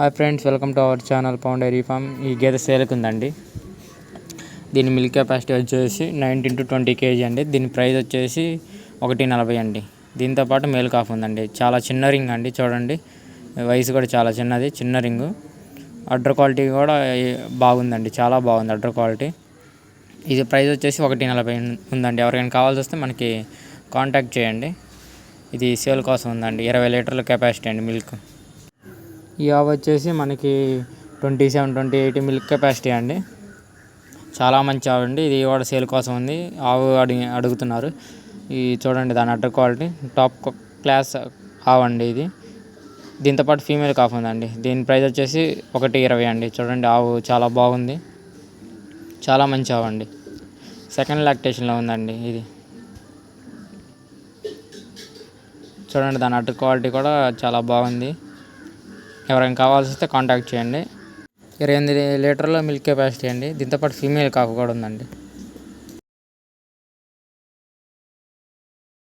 Hi friends welcome to our channel pound dairy farm ఈ గేదె సేల్కి ఉందండి. దీని మిల్క్ కెపాసిటీ వచ్చేసి నైన్టీన్ టు ట్వంటీ కేజీ అండి. దీని ప్రైస్ వచ్చేసి ఒకటి నలభై అండి. దీంతో పాటు మేల్ కాఫ్ ఉందండి. చాలా చిన్న రింగ్ అండి చూడండి. వయసు కూడా చాలా చిన్నది చిన్న రింగు. అడ్ర క్వాలిటీ కూడా బాగుందండి చాలా బాగుంది అడ్ర క్వాలిటీ. ఇది ప్రైస్ వచ్చేసి ఒకటి నలభై ఉందండి. ఎవరికైనా కావాల్సి వస్తే మనకి కాంటాక్ట్ చేయండి. ఇది సేల్ కోసం ఉందండి. ఇరవై లీటర్ల కెపాసిటీ అండి మిల్క్. ఈ ఆవు వచ్చేసి మనకి twenty seven twenty eight milk capacity అండి. చాలా మంచి ఆవు అండి. ఇది కూడా సేల్ కోసం ఉంది. ఆవు అడిగి అడుగుతున్నారు. ఈ చూడండి దాని అడ్డ క్వాలిటీ. టాప్ క్లాస్ ఆవు అండి ఇది. దీంతో పాటు ఫీమేల్ కాఫ్ ఉందండి. దీని ప్రైస్ వచ్చేసి ఒకటి ఇరవై అండి. చూడండి ఆవు చాలా బాగుంది. చాలా మంచి ఆవు అండి. సెకండ్ లాక్టేషన్లో ఉందండి ఇది. చూడండి దాని అడ్డ క్వాలిటీ కూడా చాలా బాగుంది. ఎవరైనా కావాల్సి వస్తే కాంటాక్ట్ చేయండి. ఇరవై ఎనిమిది లీటర్ల మిల్క్ కెపాసిటీ అండి. దీంతో పాటు ఫీమేల్ కాఫ్ కూడా ఉందండి.